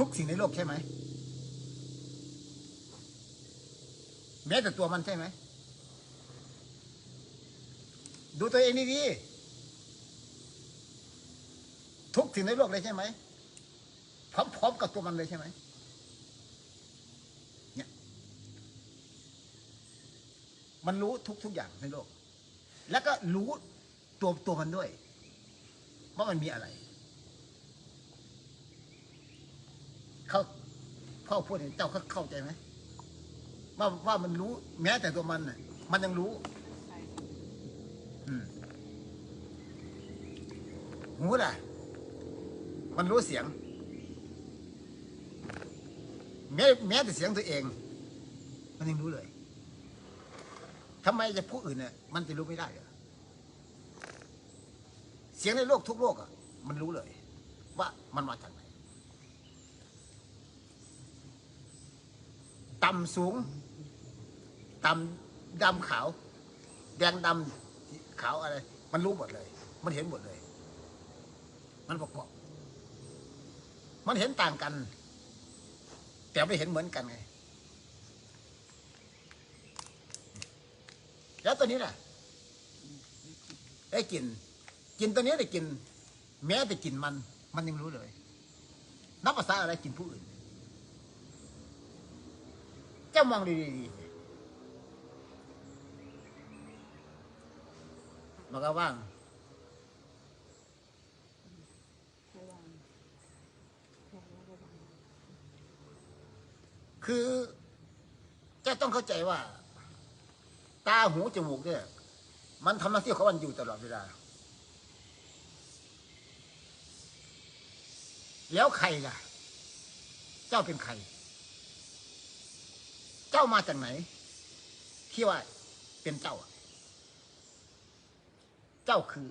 ทุกสิ่งในโลกใช่ไหม แม้แต่ตัวมันใช่ไหม ดูตัวเองดีๆทุกสิ่งในโลกเลยใช่ไหมพร้อมๆกับตัวมันเลยใช่ไหมเนี่ยมันรู้ทุกๆอย่างในโลก แล้วก็รู้ตัวตัวมันด้วย ว่ามันมีอะไร เขา พ่อพูดให้เจ้าเขาเข้าใจไหมว่าว่ามันรู้ แม้แต่ตัวมันน่ะ มันยังรู้อืมหูล่ะ มันรู้เสียง แม้แม้แต่เสียงตัวเอง มันยังรู้เลยทำไมจะผู้อื่นเนี่ยมันจะรู้ไม่ได้เหรอเสียงในโลกทุกโลกอะ มันรู้เลย ว่ามันมาจากไหน ต่ำสูง ต่ำดำขาว แดงดำขาวอะไร มันรู้หมดเลย มันเห็นหมดเลย มันประกอบมันเห็นต่างกัน แต่ไม่เห็นเหมือนกันไง แล้วตัวนี้น่ะ ได้กลิน กินตัวนี้ได้กลิน แม้แต่กลินมัน มันยังรู้เลย นับภาษาอะไรกินผู้อื่น จ้ามองดีๆมันก็ว่างระวังระวังวังคือจ้าต้องเข้าใจว่า ตาหูจมูกเนี่ย มันทำหน้าที่ของมันอยู่ตลอดเวลา แล้วใครล่ะ เจ้าเป็นใคร เจ้ามาจากไหน ที่ว่าเป็นเจ้า เจ้าคือ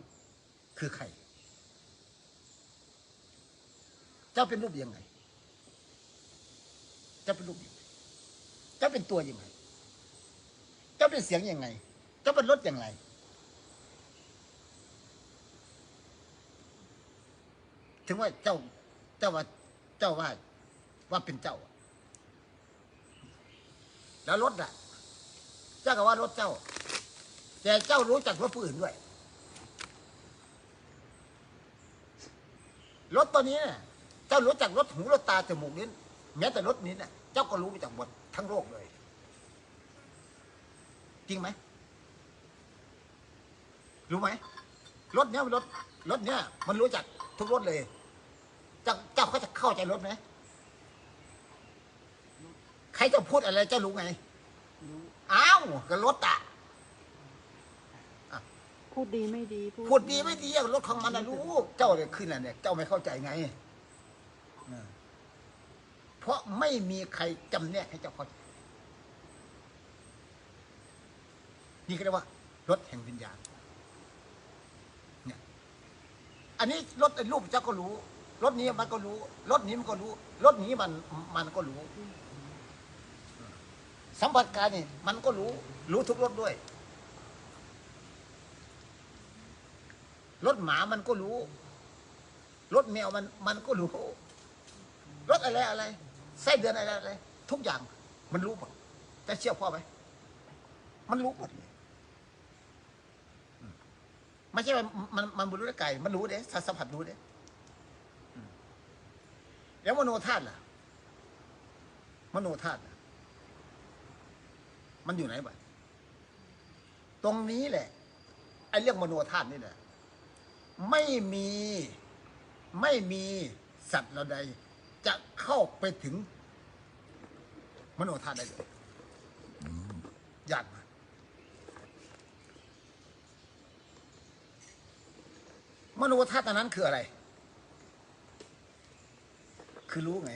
คือใคร เจ้าเป็นรูปยังไง เจ้าเป็นรูปยังไง เจ้าเป็นตัวยังไง เจ้าเป็นเสียงยังไง เจ้าเป็นรถยังไง ถึงว่าเจ้าเจ้าว่าเจ้าว่าว่าเป็นเจ้า แล้วรถอะ เจ้าก็ว่ารถเจ้า แต่เจ้ารู้จักรถผู้อื่นด้วย รถตัวนี้เนี่ยเจ้ารู้จักรถหูรถตาจมูกลิ้นแม้แต่รถนี้เนี่ยเจ้าก็รู้จากหมดทั้งโลกเลย จริงไหม รู้ไหม รถเนี้ยรถรถเนี้ยมันรู้จักทุกรถเลย เจ้าเจ้าเขาจะเข้าใจรถไหม ใครจะพูดอะไรเจ้ารู้ไงรู้อ้าวก็รถอะพูดดีไม่ดีพูดดีไม่ดีอะรถของมันนะรู้เจ้าเลยขึ้นน่ะเนี่ยเจ้าไม่เข้าใจไงเออเพราะไม่มีใครจำแนกให้เจ้าเข้าใจนี่ก็เรียกว่ารถแห่งวิญญาณเนี่ยอันนี้รถไอ้รูปเจ้าก็รู้ รถนี้มันก็รู้ รถนี้มันก็รู้ รถนี้มันมันก็รู้ สัมผัสกายนี่มันก็รู้ รู้ทุกรถด้วยรถหมามันก็รู้รถแมวมันมันก็รู้รถอะไรอะไรไส้เดือนอะไรอะไรทุกอย่างมันรู้หมดแต่เชื่อพ่อไหมมันรู้หมดเลยไม่ใช่มันมันมันรู้ได้ไก่มันรู้เด้สัมผัสรู้เด้แล้วมโนธาตุล่ะ มโนธาตุ มันอยู่ไหนบ้างตรงนี้แหละไอ้เรื่องมโนธาตุนี่แหละไม่มีไม่มีสัตว์เราใด จะเข้าไปถึง มโนธาตุได้เลยยากมากมโนธาตุนั้นคืออะไร คือรู้ไง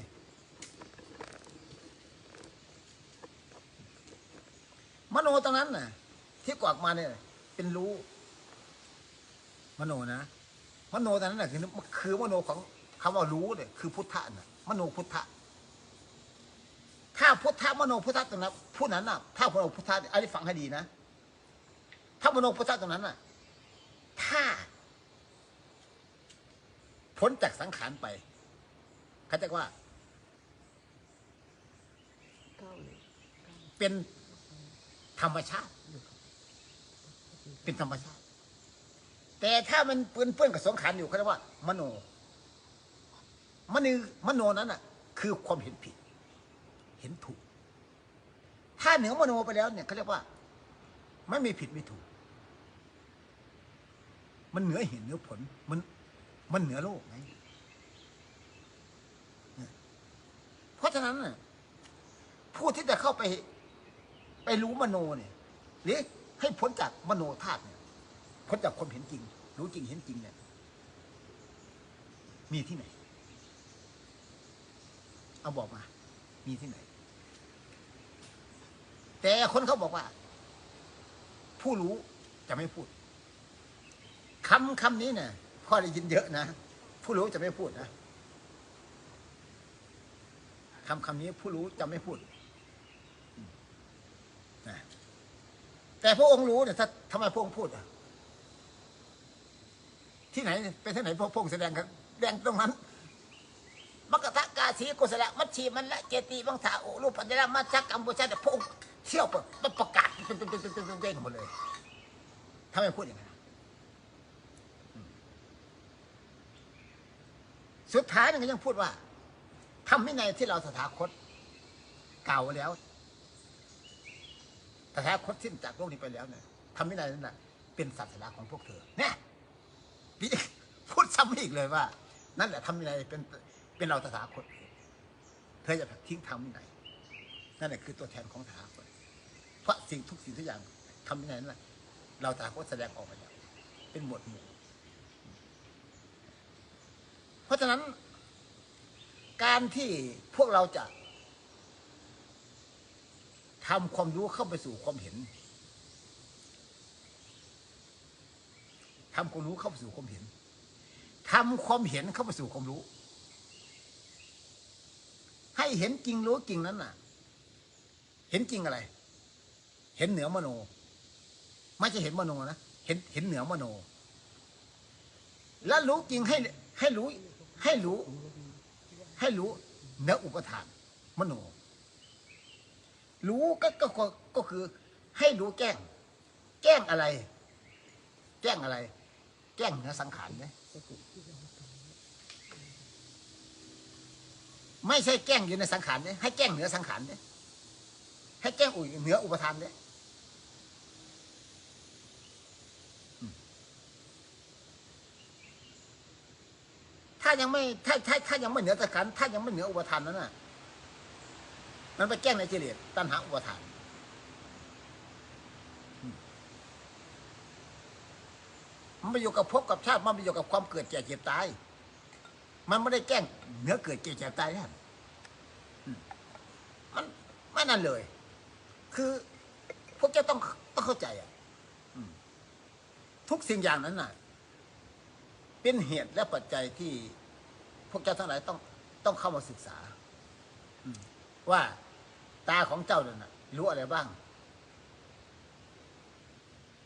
มโนตรงนั้นน่ะ ที่กวากมาเนี่ย เป็นรู้ มโนนะมโนตอนนั้นน่ะคือคือมโนของคำว่ารู้เนี่ยคือพุทธะน่ะมโนพุทธะถ้าพุทธะมโนพุทธะตรงนั้นผู้นั้นน่ะ ถ้ามโนพุทธะอันนี้ฟังให้ดีนะถ้ามโนพุทธะตรงนั้นน่ะ ถ้าพ้นจากสังขารไปเขาจะว่าก้าเลยเป็น ธรรมชาติ เป็นธรรมชาติ แต่ถ้ามันเปื้อนเปื้อนกับสงขารอยู่เขาเรียกว่า มโนมโนมโนนั้นน่ะ คือความเห็นผิด เห็นถูก ถ้าเหนือมโนไปแล้วเนี่ยเขาเรียกว่า ไม่มีผิดไม่ถูก มันเหนือเหตุเหนือผล มัน มันเหนือโลกไงเพราะฉะนั้นน่ะผู้ที่จะเข้าไป ไปรู้มโนเนี่ยหรือให้พ้นจากมโนธาตุเนี่ยพ้นจากความเห็นจริง รู้จริงเห็นจริงเนี่ย มีที่ไหน เอาบอกมา มีที่ไหน แต่คนเขาบอกว่า ผู้รู้จะไม่พูดคำคำนี้เนี่ยพ่อได้ยินเยอะนะผู้รู้จะไม่พูดนะคำคำนี้ผู้รู้จะไม่พูด นะแต่พระองค์รู้เนี่ยถ้าทำไมพระองค์พูดอะ ที่ไหนไปที่ไหนพระพระองค์แสดงครับแสดงตรงนั้นมกทะกาสีกุศลมัชชีมันละเจติบังถาโอรูปปัญญามัชฌกัมพูชาแต่พระองค์เที่ยวไปประกาศเป็นเป็นเป็นเป็นเป็นเด้งหมดเลยทำไมพูดอย่างนั้นสุดท้ายนึงก็ยังพูดว่าทำวินัยที่เราสถาคตเก่าแล้ว สถาคตสิ้นจากโลกนี้ไปแล้วเนี่ยทำวินัยนั้นน่ะเป็นศาสนาของพวกเธอเนี่ยพี่พูดซ้ำอีกเลยว่า นั่นแหละทำวินัยเป็นเป็นเราตถาคตเธอจะทิ้งทำวินัยนั่นแหละคือตัวแทนของตถาคตเพราะสิ่งทุกสิ่งทุกอย่างทำวินัยนั่นแหละเราตถาคตแสดงออกมาแล้วเป็นหมวดหมู่เพราะฉะนั้น การที่พวกเราจะ ทำความรู้เข้าไปสู่ความเห็นทำความรู้เข้าไปสู่ความเห็นทำความเห็นเข้าไปสู่ความรู้ ให้เห็นจริงรู้จริงนั้นน่ะ เห็นจริงอะไร เห็นเหนือมโน ไม่ใช่เห็นมโนนะ เห็นเห็นเหนือมโน แล้วรู้จริงให้ให้รู้ ให้รู้ ให้รู้เหนืออุปทาน มโน รู้ก็ก็ก็คือให้รู้แจ้ง แจ้งอะไร แจ้งอะไร แจ้งเหนือสังขารเนี่ยไม่ใช่แกล้งอยู่ในสังขารเนี่ยให้แกล้งเหนือสังขารเนี่ยให้แกล้งอุ่ยเหนืออุปทานเนี่ยถ้ายังไม่ถ้าถ้าถ้ายังไม่เหนือสังขารถ้ายังไม่เหนืออุปทานนั้นน่ะ มันไปแกล้งในกิเลสตัณหาอุปทานมันไปอยู่กับภพกับชาติมันไปอยู่กับความเกิดแก่เจ็บตาย มันไม่ได้แกล้งเนื้อเกิดเจ็บเจ็บตายนั่นมันไม่นั่นเลย คือพวกเจ้าต้องต้องเข้าใจอะทุกสิ่งอย่างนั้นน่ะ เป็นเหตุและปัจจัยที่พวกเจ้าทั้งหลายต้องต้องเข้ามาศึกษาว่า ตาของเจ้าเนี่ยรู้อะไรบ้าง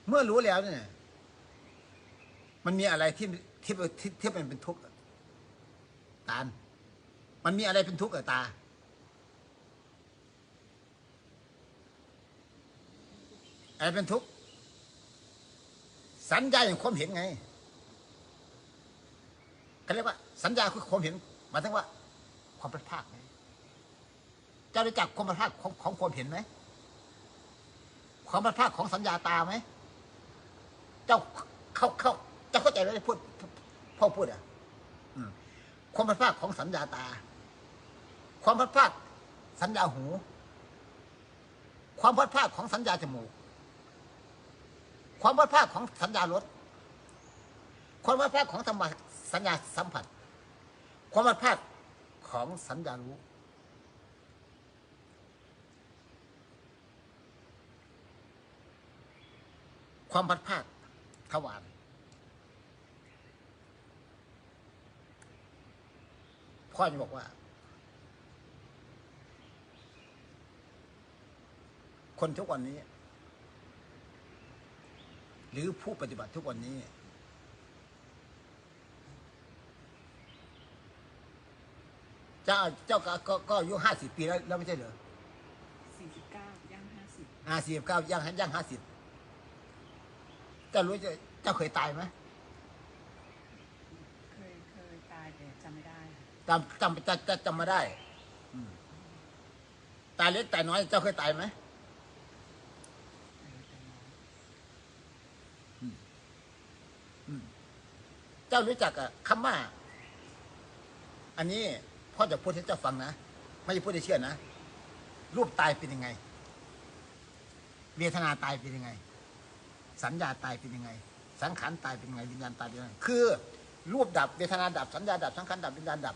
เมื่อรู้แล้วเนี่ย มันมีอะไรที่ที่ที่ที่เป็นเป็นทุกข์ตา มันมีอะไรเป็นทุกข์กับตา อะไรเป็นทุกข์ สัญญาอย่างความเห็นไงเขาเรียกว่า สัญญาคือความเห็นหมายถึงว่า ความเป็นภาคไง จ้ารู้จักความป็นภาคของของความเห็นไหมความป็นภาคของสัญญาตาไหมเจ้าเข้าเข้าจ้าเข้าใจไหมพูดพ่อพูดอะความพัดพลาดของสัญญาตา ความพัดพลาดสัญญาหู ความพัดพลาดของสัญญาจมูก ความพัดพลาดของสัญญารสความพัดพลาดของสัมสัญญาสัมผัส ความพัดพลาดของสัญญารู้ ความพัดพลาดทวารพ่อจะบอกว่า คนทุกวันนี้ หรือผู้ปฏิบัติทุกวันนี้ เจ้าเจ้าก็ก็ก็อายุห้าสิบปีแล้วแล้วไม่ใช่เหรอห้าสิบเก้าย่างย่างห้าสิบ เจ้ารู้จะเจ้าเคยตายไหมเคยเคยตายแต่จำไม่ได้ค่ะจำจำจำจำจำมาได้อืมตายเล็กตายน้อย เจ้าเคยตายไหมอายุแต่น้อยเจ้ารู้จักอะคำว่า อันนี้พ่อจะพูดให้เจ้าฟังนะไม่ใช่พูดให้เชื่อนะรูปตายเป็นยังไง เวทนาตายเป็นยังไง สัญญาตายเป็นยังไง สังขารตายเป็นยังไงวิญญาณตายเป็นยังไงคือรูปดับเวทนาดับสัญญาดับสังขารดับวิญญาณดับ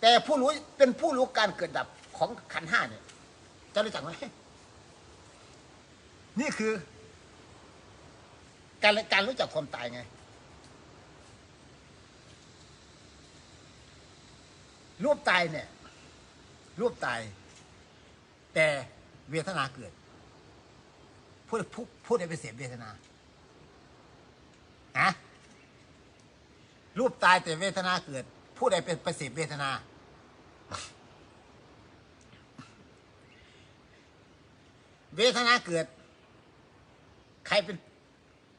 แต่ผู้รู้เป็นผู้รู้การเกิดดับของขันห้าเนี่ยเจ้ารู้จักไหมนี่คือ การการรู้จักความตายไง รูปตายเนี่ย รูปตาย แต่เวทนาเกิด พูดพูดพูดให้ไปเสียเวทนาอะรูปตายแต่เวทนาเกิด พูดให้เป็นไปเสียเวทนา เวทนาเกิด ใครเป็น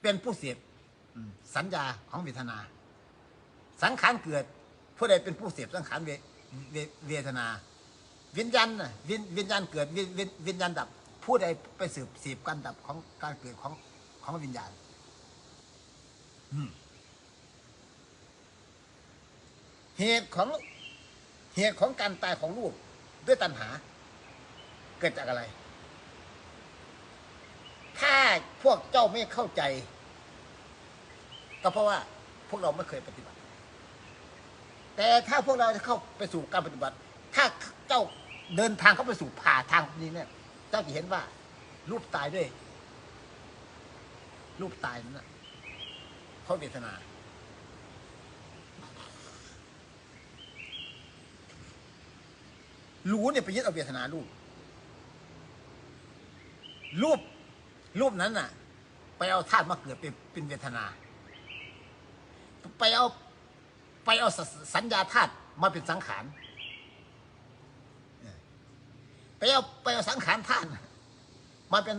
เป็นผู้เสพอืมสัญญาของเวทนา สังขารเกิด ผู้ใดเป็นผู้เสพสังขารเวเวเวทนา วิญญาณน่ะวิญวิญญาณเกิดวิวิวิญญาณดับ ผู้ใดไปสืบสืบการดับของการเกิดของของวิญญาณเหตุของเหตุของการตายของรูปด้วยตัณหา เกิดจากอะไร ถ้าพวกเจ้าไม่เข้าใจ ก็เพราะว่า พวกเราไม่เคยปฏิบัติ แต่ถ้าพวกเราจะเข้าไปสู่การปฏิบัติ ถ้าเจ้าเดินทางเข้าไปสู่ผ่าทางนี้เนี่ย เจ้าจะเห็นว่า รูปตายด้วย รูปตายนั่นนะเพราะเวทนา รู้เนี่ยไปยึดเอาเวทนารูป รูป รูปนั้นน่ะ ไปเอาธาตุมาเกิดเป็นเป็นเวทนา ไปเอา ไปเอาสสัญญาธาตุมาเป็นสังขารไป เอาไปเอาสังขารธาตุมาเป็น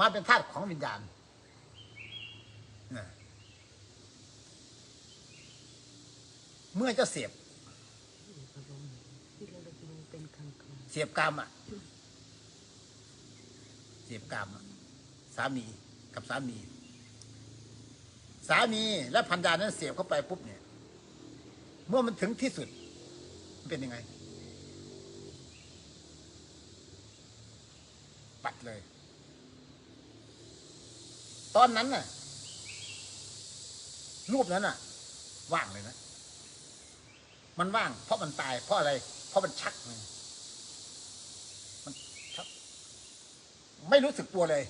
มาเป็นธาตุของวิญญาณเมื่อเจะเสียบเสียบกรรมอะเสียบกรรมสามีกับสามี สามีและพันยานั้นเสียบเข้าไปปุ๊บเนี่ย เมื่อมันถึงที่สุด มันเป็นยังไง ปัด เลย ตอนนั้นน่ะ รูปนั้นน่ะ ว่างเลยนะ มันว่าง เพราะมันตาย เพราะอะไร เพราะมันชักไมันชัก ไม่รู้สึกตัวเลย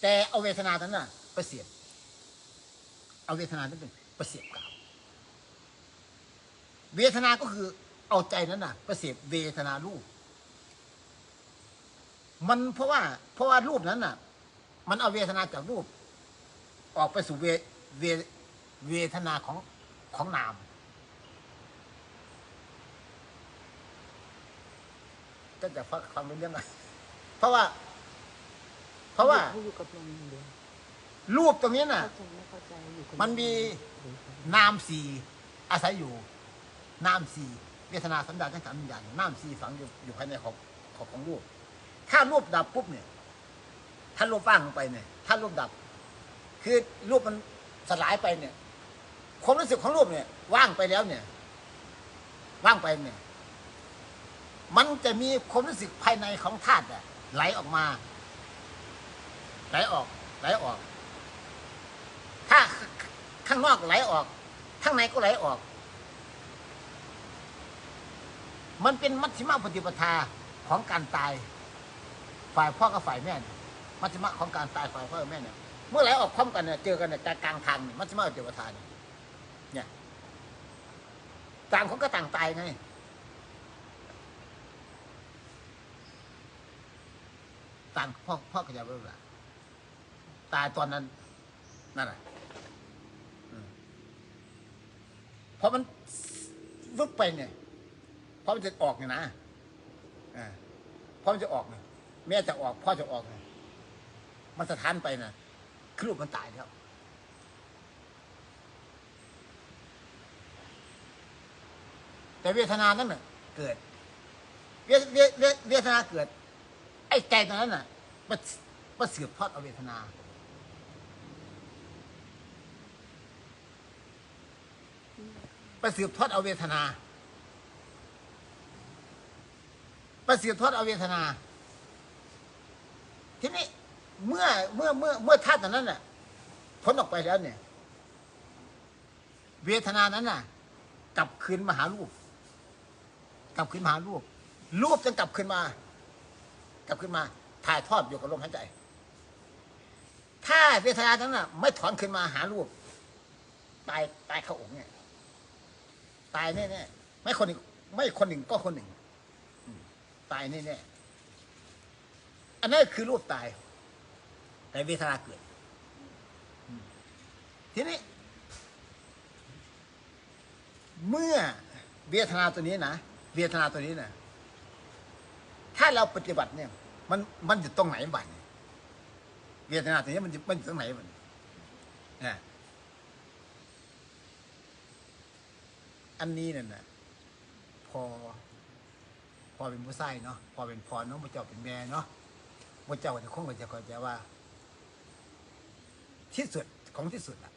แต่เอาเวทนานั้นน่ะไปเสียบเอาเวทนานั้นเป็นไปเสียบกาวเวทนาก็คือเอาใจนั้นน่ะไปเสียบเวทนารูป มันเพราะว่าเพราะว่ารูปนั้นน่ะ มันเอาเวทนาจากรูป ออกไปสู่เวเวเวทนาของของนาม ก็จะฟังฟังเป็นเรื่องอะไรเพราะว่า เพราะว่าเขาอยู่กับลมอย่างเดียวรูปตรงนี้น่ะ เข้าใจไม่เข้าใจอยู่กับมันมีนามสี่อาศัยอยู่ นามสี่เวทนาสัญญาสังขารวิญญาณนามสี่ฝังอยู่อยู่ภายในของของของรูป ถ้ารูปดับปุ๊บเนี่ยถ้ารูปว่างลงไปเนี่ยถ้ารูปดับ คือรูปมันสลายไปเนี่ย ความรู้สึกของรูปเนี่ย ว่างไปแล้วเนี่ย ว่างไปเนี่ย มันจะมีความรู้สึกภายในของธาตุอะไหลออกมา ไหลออก ไหลออก ถ้าข้างนอกไหลออก ข้างในก็ไหลออก มันเป็นมัชฌิมปฏิปทาของการตาย ฝ่ายพ่อกับฝ่ายแม่เนี่ยมัชฌิมะของการตายฝ่ายพ่อกับแม่เนี่ยเมื่อไหลออกพร้อมกันเนี่ยเจอกันเนี่ยจากกลางทางเนี่ยมัชฌิมปฏิปทานเนี่ยต่างคนก็ต่างตายไงต่างพ่อพ่อกับยาเบื่อตายตอนนั้นนั่นแหละเพราะมันวึบไปเนี่ยเพราะมันจะออกเนี่ยนะอ่าเพราะมันจะออกเนี่ย แม่จะออกพ่อจะออกไงมันสะท้านไปนะคือลูกมันตายแล้วแต่เวทนานั้นน่ะ เกิด เวทเวเวเวทนาเกิด ไอ้ใจตรงนั้นน่ะมันมันสืบทอดเอาเวทนาไปสืบทอดเอาเวทนาไปสืบทอดเอาเวทนา ทีนี้เมื่อเมื่อเมื่อเมื่อธาตุอันนั้นน่ะพ้นออกไปแล้วเนี่ย เวทนานั้นน่ะ กลับคืนมาหารูป กลับคืนมาหารูป รูปจึงกลับคืนมา กลับคืนมา ถ่ายทอดอยู่กับลมหายใจ ถ้าเวทนานั้นน่ะ ไม่ถอนคืนมาหารูป ตายตายเข้าอกเนี่ย ตายแน่แน่ๆไม่คนหนึ่งไม่คนหนึ่งก็คนหนึ่ง ตายแน่แน่ๆ อันนั้นคือรูปตาย แต่เวทนาเกิด ทีนี้ เมื่อเวทนาตัวนี้นะเวทนาตัวนี้นะถ้าเราปฏิบัติเนี่ย มันมันอยู่ตรงไหนบ้างเวทนาตัวนี้มันมันอยู่ตรงไหนบ้างอันนี้นั่นนะพอพอเป็นผู้ชายเนาะพอเป็นพรเนาะพระเจ้าเป็นแม่เนาะ ระเจ้าจะคงจะเข้าใจว่า ที่สุดของที่สุดอะ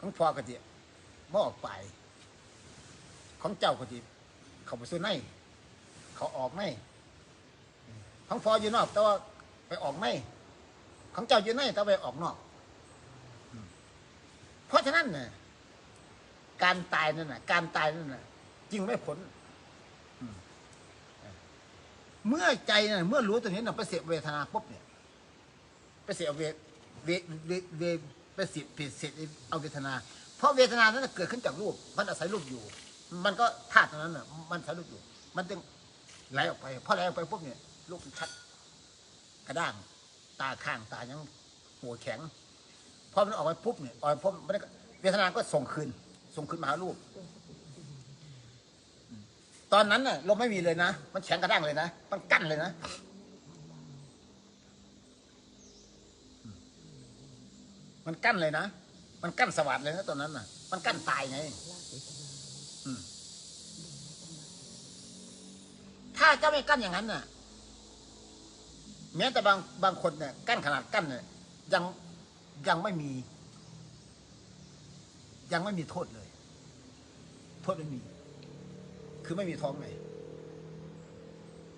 ของพ่อก็จิมอออกไป ของเจ้าก็จิเขาไปซื้อในเขาออกในของพ่ออยู่นอก แต่ว่าไปออกในของเจ้าอยู่ในแต่ไปออกนอก เพราะฉะนั้นเนี่ยการตายนั่นน่ะ การตายนั่นน่ะ จึงไม่ผล เมื่อใจน่ะเมื่อรู้ตัวนี้น่ะไปเสียเวทนาปุ๊บเนี่ยไปเสียเวเวเวเวไปเสียผิดเสียเอาเวทนา เพราะเวทนานั้นเกิดขึ้นจากรูป มันอาศัยรูปอยู่ มันก็ธาตุนั้นน่ะมันอาศัยรูปอยู่ มันจึงไหลออกไปพอไหลออกไปปุ๊บเนี่ยรูปมันชัดกระด้างตาข้างตายังหัวแข็งพอมันออกไปปุ๊บเนี่ยออกไปปุ๊บมันเวทนาก็ส่งคืนส่งคืนมาหารูป ตอนนั้นน่ะลมไม่มีเลยนะ มันแข็งกระด้างเลยนะ มันกั้นเลยนะ มันกั้นเลยนะ มันกั้นสวัสดเลยนะตอนนั้นน่ะ มันกั้นตายไงถ้าเจ้าไม่กั้นอย่างนั้นน่ะแม้แต่บางบางคนเนี่ยกั้นขนาดกั้นเนี่ยยังยังไม่มี ยังไม่มีโทษเลย โทษไม่มี คือไม่มีท้องไง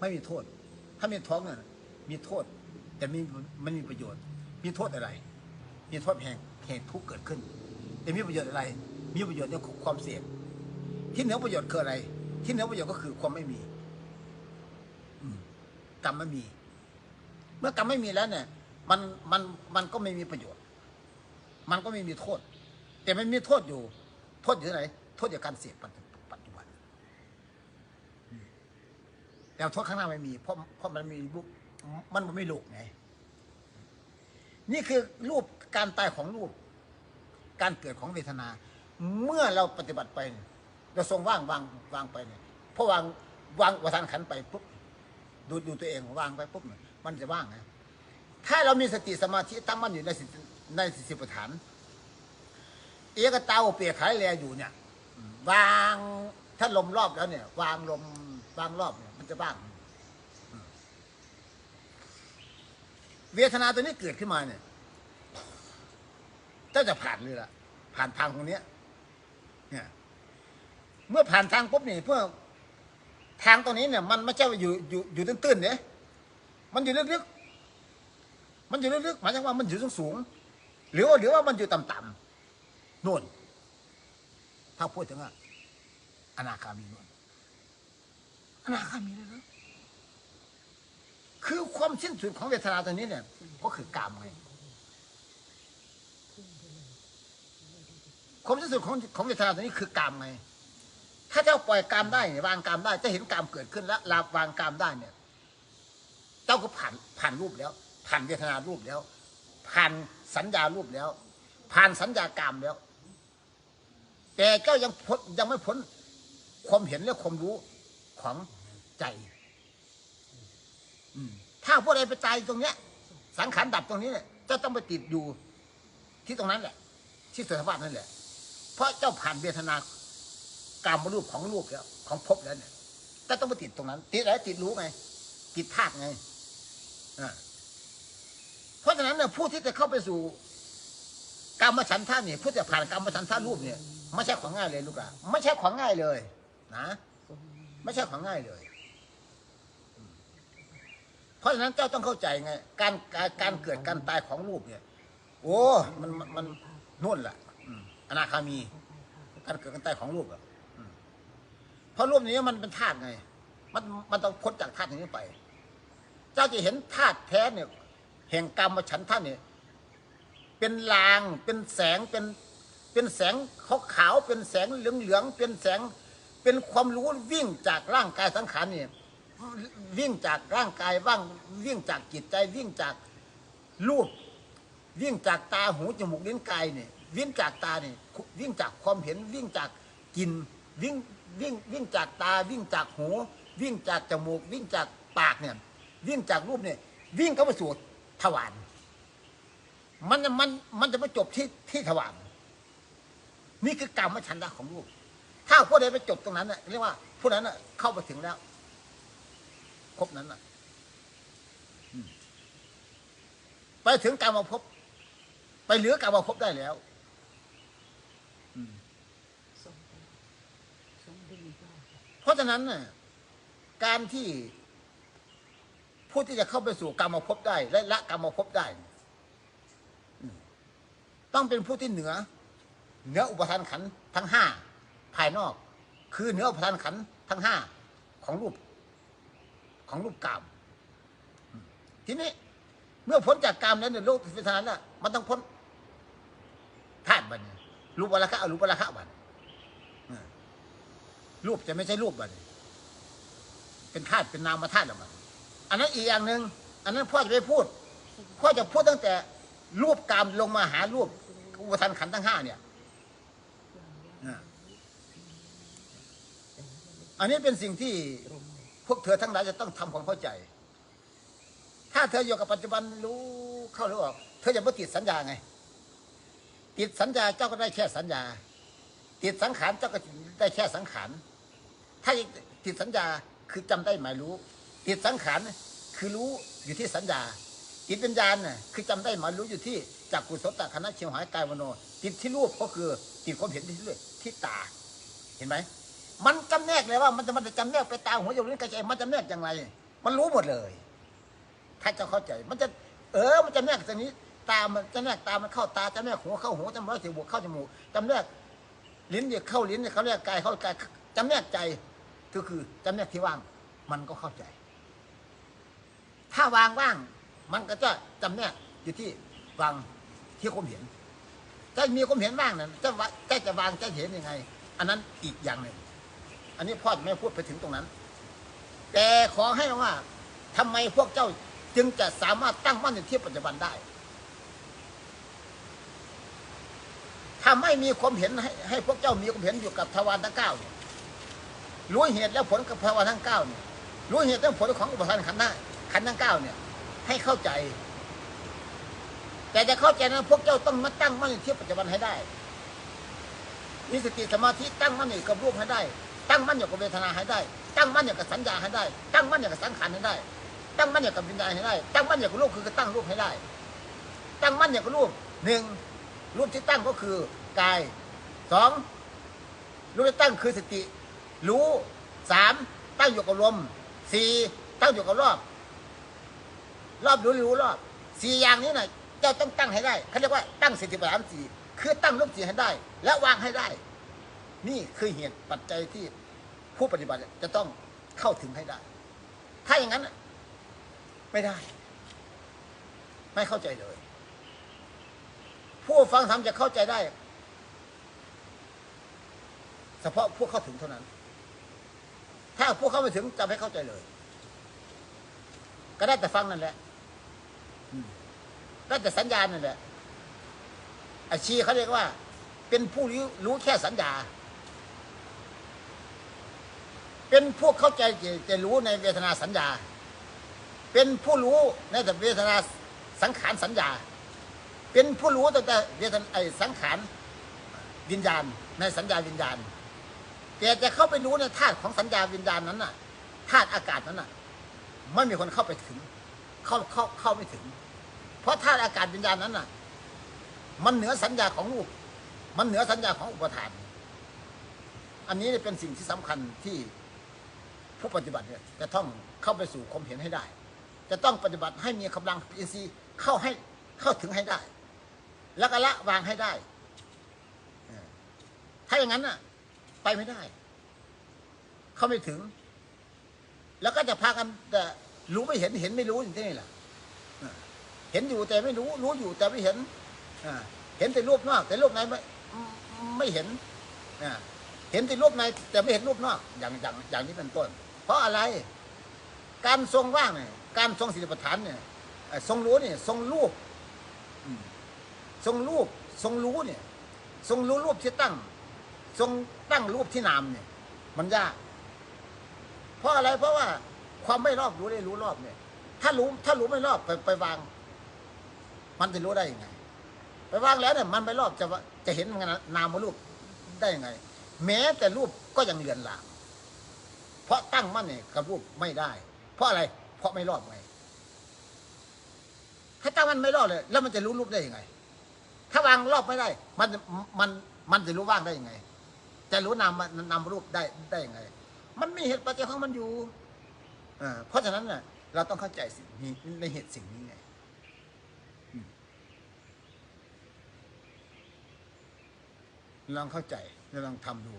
ไม่มีโทษ ถ้ามีท้องเนี่ยมีโทษ แต่มีมันมีประโยชน์ มีโทษอะไร มีโทษแห่งแห่งทุกเกิดขึ้น แต่มีประโยชน์อะไร มีประโยชน์เรื่องความเสี่ยง ที่เหนือประโยชน์คืออะไร ที่เหนือประโยชน์ก็คือความไม่มีกรรมไม่มี เมื่อกรรมไม่มีแล้วเนี่ย มันมันมันก็ไม่มีประโยชน์ มันก็ไม่มีโทษ แต่มันมีโทษอยู่ โทษอยู่ไหน โทษจากการเสพปัจจุปัจจุบันอืม แต่โทษข้างหน้าไม่มีเพราะเพราะมันมีลูกมันไม่ลูกไง นี่คือรูปการตายของรูป การเกิดของเวทนา เมื่อเราปฏิบัติไป เราทรงว่างวางวางไปเนี่ยเพราะวางวางวัฏานขันไปปุ๊บดูดูตัวเองวางไปปุ๊บมันจะว่างนะถ้าเรามีสติสมาธิตั้งมั่นอยู่ในสิในสิสิปัฏฐาน เอกตาโอเปียขายแลอยู่เนี่ย วางถ้าลมรอบแล้วเนี่ย วางลมวางรอบเนี่ย จะว่าง เวทนาตัวนี้เกิดขึ้นมาเนี่ยเจ้าจะผ่านเลยล่ะ ผ่านทางตรงนี้เนี่ย เมื่อผ่านทางปุ๊บนี่เพื่อทางตรงนี้เนี่ย มันไม่ใช่ว่าอยู่อยู่อยู่ตื้นๆเนี่ยมันอยู่ลึกๆ มันอยู่ลึกๆหมายถึงว่ามันอยู่สูงๆหรือว่าหรือว่ามันอยู่ต่ำๆโน่น ถ้าพูดถึงว่าอนาคามีโน่น อนาคามีเลยเหรอคือความสิ้นสุดของเวทนาตัวนี้เนี่ยก็คือกามไงความสิ้นสุดของของเวทนาตัวนี้คือกามไงถ้าเจ้าปล่อยกามได้เนี่ยวางกามได้จะเห็นกามเกิดขึ้นแล้วลาวางกามได้เนี่ย เจ้าก็ผ่านผ่านรูปแล้ว ผ่านเวทนารูปแล้ว ผ่านสัญญารูปแล้ว ผ่านสัญญากามแล้ว แต่เจ้ายังพ้นยังไม่พ้นความเห็นและความรู้ ของใจ อืมถ้าพวกใดไปตายตรงเนี้ย สังขารดับตรงนี้เนี่ยเจ้าต้องไปติดอยู่ที่ตรงนั้นแหละ ที่สุทธภาพนั่นแหละ เพราะเจ้าผ่านเวทนากรรมรูปของลูกแล้วของภพแล้วเนี่ยเจ้าต้องไปติดตรงนั้น ติดอะไรติดรู้ไงติดธาตุไงอ่าเพราะฉะนั้นเนี่ยผู้ที่จะเข้าไปสู่กรรมฉันท่าเนี่ยผู้จะผ่านกรรมฉันท่ารูปเนี่ย ไม่ใช่ของง่ายเลยลูกหลาไม่ใช่ของง่ายเลย นะ ไม่ใช่ของง่ายเลย เพราะฉะนั้นเจ้าต้องเข้าใจไง การการการเกิดการตายของรูปเนี่ย โอ้มันมันนุ่นแหละอนาคามี การเกิดการตายของรูปอะเพราะรูปนี้มันเป็นธาตุไง มันมันต้องพ้นจากธาตุนี้ไป เจ้าจะเห็นธาตุแท้เนี่ย แห่งกรรมฉันท่านเนี่ย เป็นลาง เป็นแสง เป็น เป็นแสงขาวๆเป็นแสงเหลืองๆเป็นแสง เป็นความรู้วิ่งจากร่างกายสังขารเนี่ยวิ่งจากร่างกายว่างวิ่งจากจิตใจวิ่งจากรูป วิ่งจากตาหูจมูกลิ้นกายเนี่ยวิ่งจากตาเนี่ยวิ่งจากความเห็นวิ่งจากกลิ่นวิ่งวิ่งวิ่งจากตาวิ่งจากหู วิ่งจากจมูก วิ่งจากปากเนี่ยวิ่งจากรูปเนี่ยวิ่งเข้าไปสู่ทวารมันจะมันมันจะมาจบที่ที่ทวารนี่คือกรรมฉันทะของรูป ถ้าผู้ใดไปจบตรงนั้นน่ะเรียกว่าผู้นั้นน่ะ เข้าไปถึงแล้วครบนั้นน่ะไปถึงการมาพบไปเหลือการมาพบได้แล้วเพราะฉะนั้นน่ะการที่ผู้ที่จะเข้าไปสู่กรรมภพได้ และละกรรมภพได้ ต้องเป็นผู้ที่เหนือ เหนืออุปทานขันทั้งห้า ภายนอก คือเนื้ออุปทานขันทั้งห้าของรูป ของรูปกรรมทีนี้ เมื่อพ้นจากกรรมแล้วเนี่ยโลกพิธานน่ะมันต้องพ้นธาตุบันรูปวรคะอรูปวรคะบัดอืมรูปจะไม่ใช่รูปบันเป็นธาตุเป็นนามธาตุแล้วบัดอันนั้นอีกอย่างหนึ่งอันนั้นพ่อจะไม่พูดพ่อจะพูดตั้งแต่รูปกรรมลงมาหารูปอุปทานขันทั้งห้าเนี่ยอ่า อันนี้เป็นสิ่งที่พวกเธอทั้งหลายจะต้องทำความเข้าใจ ถ้าเธออยู่กับปัจจุบันรู้เข้าหรือออกเธอจะไม่ติดสัญญาไง ติดสัญญาเจ้าก็ได้แค่สัญญา ติดสังขารเจ้าก็ได้แค่สังขาร ถ้าติดสัญญาคือจำได้หมายรู้ ติดสังขารคือรู้อยู่ที่สัญญา ติดวิญญาณน่ะคือจำได้หมายรู้อยู่ที่จักกุศลตคณะเชียวหายกายวโน ติดที่รูปก็คือติดความเห็นที่เรื่อยที่ตา เห็นไหม มันจำแนกเลยว่ามันจะมันจะจำแนกไปตาหัวอยู่ลิ้นกระใจมันจำแนกอย่างไร มันรู้หมดเลย ถ้าจะเข้าใจ มันจะ เออ มันจำแนกตรงนี้ ตามันจำแนกตามันเข้าตาจำแนกหัวเข้าหัวจำแนกจมูกเข้าจมูกจำแนกลิ้นเนี่ยเข้าลิ้นเนี่ยเขาเรียกกายเข้ากายจำแนกใจก็คือจำแนกที่ว่าง มันก็เข้าใจ ถ้าวางว่าง มันก็จะจำแนกอยู่ที่วางที่ความเห็นจะมีความเห็นว่างนั้นจะว่าจะจะวางจะเห็นยังไง อันนั้นอีกอย่างหนึ่ง อันนี้พ่อจะไม่พูดไปถึงตรงนั้น แต่ขอให้ว่าทำไมพวกเจ้าจึงจะสามารถตั้งมั่นในที่ปัจจุบันได้ถ้าไม่มีความเห็นให้ให้พวกเจ้ามีความเห็นอยู่กับทวารทั้งเก้าเนี่ยรู้เหตุและผลกับทวารทั้งเก้าเนี่ยรู้เหตุและผลของอุปทานขันธ์หน้าขันธ์ทั้งเก้าเนี่ย ให้เข้าใจ แต่จะเข้าใจนั้นพวกเจ้าต้องมาตั้งมั่นในที่ปัจจุบันให้ได้มีสติสมาธิตั้งมั่นอยู่กับรูปให้ได้ ตั้งมั่นอยู่กับเวทนาให้ได้ ตั้งมั่นอยู่กับสัญญาให้ได้ ตั้งมั่นอยู่กับสังขารให้ได้ ตั้งมั่นอยู่กับวิญญาณให้ได้ ตั้งมั่นอยู่กับรูปคือตั้งรูปให้ได้ ตั้งมั่นอยู่กับรูปหนึ่งรูปที่ตั้งก็คือกายสองรูปที่ตั้งคือสติ รู้สามตั้งอยู่กับลมสี่ตั้งอยู่กับรอบ รอบรู้รู้รอบสี่อย่างนี้นะเจ้าต้องตั้งให้ได้เขาเรียกว่าตั้งสติปัฏฐานสี่คือตั้งรูปสี่ให้ได้ และวางให้ได้ นี่คือเหตุปัจจัยที่ผู้ปฏิบัติจะต้องเข้าถึงให้ได้ ถ้าอย่างนั้นไม่ได้ ไม่เข้าใจเลย ผู้ฟังธรรมจะเข้าใจได้ เฉพาะผู้เข้าถึงเท่านั้น ถ้าผู้เข้าไม่ถึงจะไม่เข้าใจเลย ก็ได้แต่ฟังนั่นแหละได้แต่สัญญาณนั่นแหละอาชีเขาเรียกว่า เป็นผู้รู้รู้แค่สัญญา เป็นพวกเข้าใจจะรู้ในเวทนาสัญญา เป็นผู้รู้ในแต่เวทนาสังขารสัญญา เป็นผู้รู้ตั้งแต่เวทนาไอสังขารวิญญาณ ในสัญญาวิญญาณแต่จะเข้าไปรู้ในธาตุของสัญญาวิญญาณนั้นน่ะธาตุอากาศนั้นน่ะไม่มีคนเข้าไปถึง เข้าเข้าเข้าไม่ถึง เพราะธาตุอากาศวิญญาณนั้นน่ะ มันเหนือสัญญาของรูปมันเหนือสัญญาของอุปทาน อันนี้เป็นสิ่งที่สำคัญที่ ผู้ปฏิบัติเนี่ยจะต้องเข้าไปสู่ความเห็นให้ได้ จะต้องปฏิบัติให้มีกำลังอินทรีย์เข้าให้เข้าถึงให้ได้ แล้วก็ละวางให้ได้ถ้าอย่างนั้นน่ะ ไปไม่ได้ เข้าไม่ถึง แล้วก็จะพากันแต่รู้ไม่เห็นเห็นไม่รู้อย่างนี่แหละเห็นอยู่แต่ไม่รู้ รู้อยู่แต่ไม่เห็นเห็นแต่รูปนอก แต่รูปในไม่ไม่เห็นเห็นแต่รูปในแต่ไม่เห็นรูปนอก อย่างอย่างอย่างนี้เป็นต้น เพราะอะไร การทรงว่างเนี่ยการทรงสิริปัฏฐานเนี่ยทรงรู้เนี่ยทรงรูปทรงรูปทรงรู้เนี่ย ทรงรู้รูปที่ตั้ง ทรงตั้งรูปที่นามเนี่ย มันยาก เพราะอะไรเพราะว่าความไม่รอบรู้ได้รู้รอบเนี่ย ถ้ารู้ถ้ารู้ไม่รอบไปไปวาง มันจะรู้ได้ยังไง ไปวางแล้วเนี่ย มันไม่รอบจะว่าจะเห็นงานนามรูปได้ยังไง แม้แต่รูปก็ยังเลือนลาง เพราะตั้งมั่นเนี่ยกับรูปไม่ได้ เพราะอะไร เพราะไม่รอบไงถ้าตั้งมันไม่รอบเลย แล้วมันจะรู้รูปได้ยังไง ถ้าวางรอบไม่ได้ มันมันมันจะรู้ว่างได้ยังไง จะรู้นามมันนามรูปได้ได้ยังไง มันมีเหตุปัจจัยของมันอยู่อ่าเพราะฉะนั้นเนี่ยเราต้องเข้าใจสิ่งนี้ในเหตุสิ่งนี้ไงลองเข้าใจลองทำดู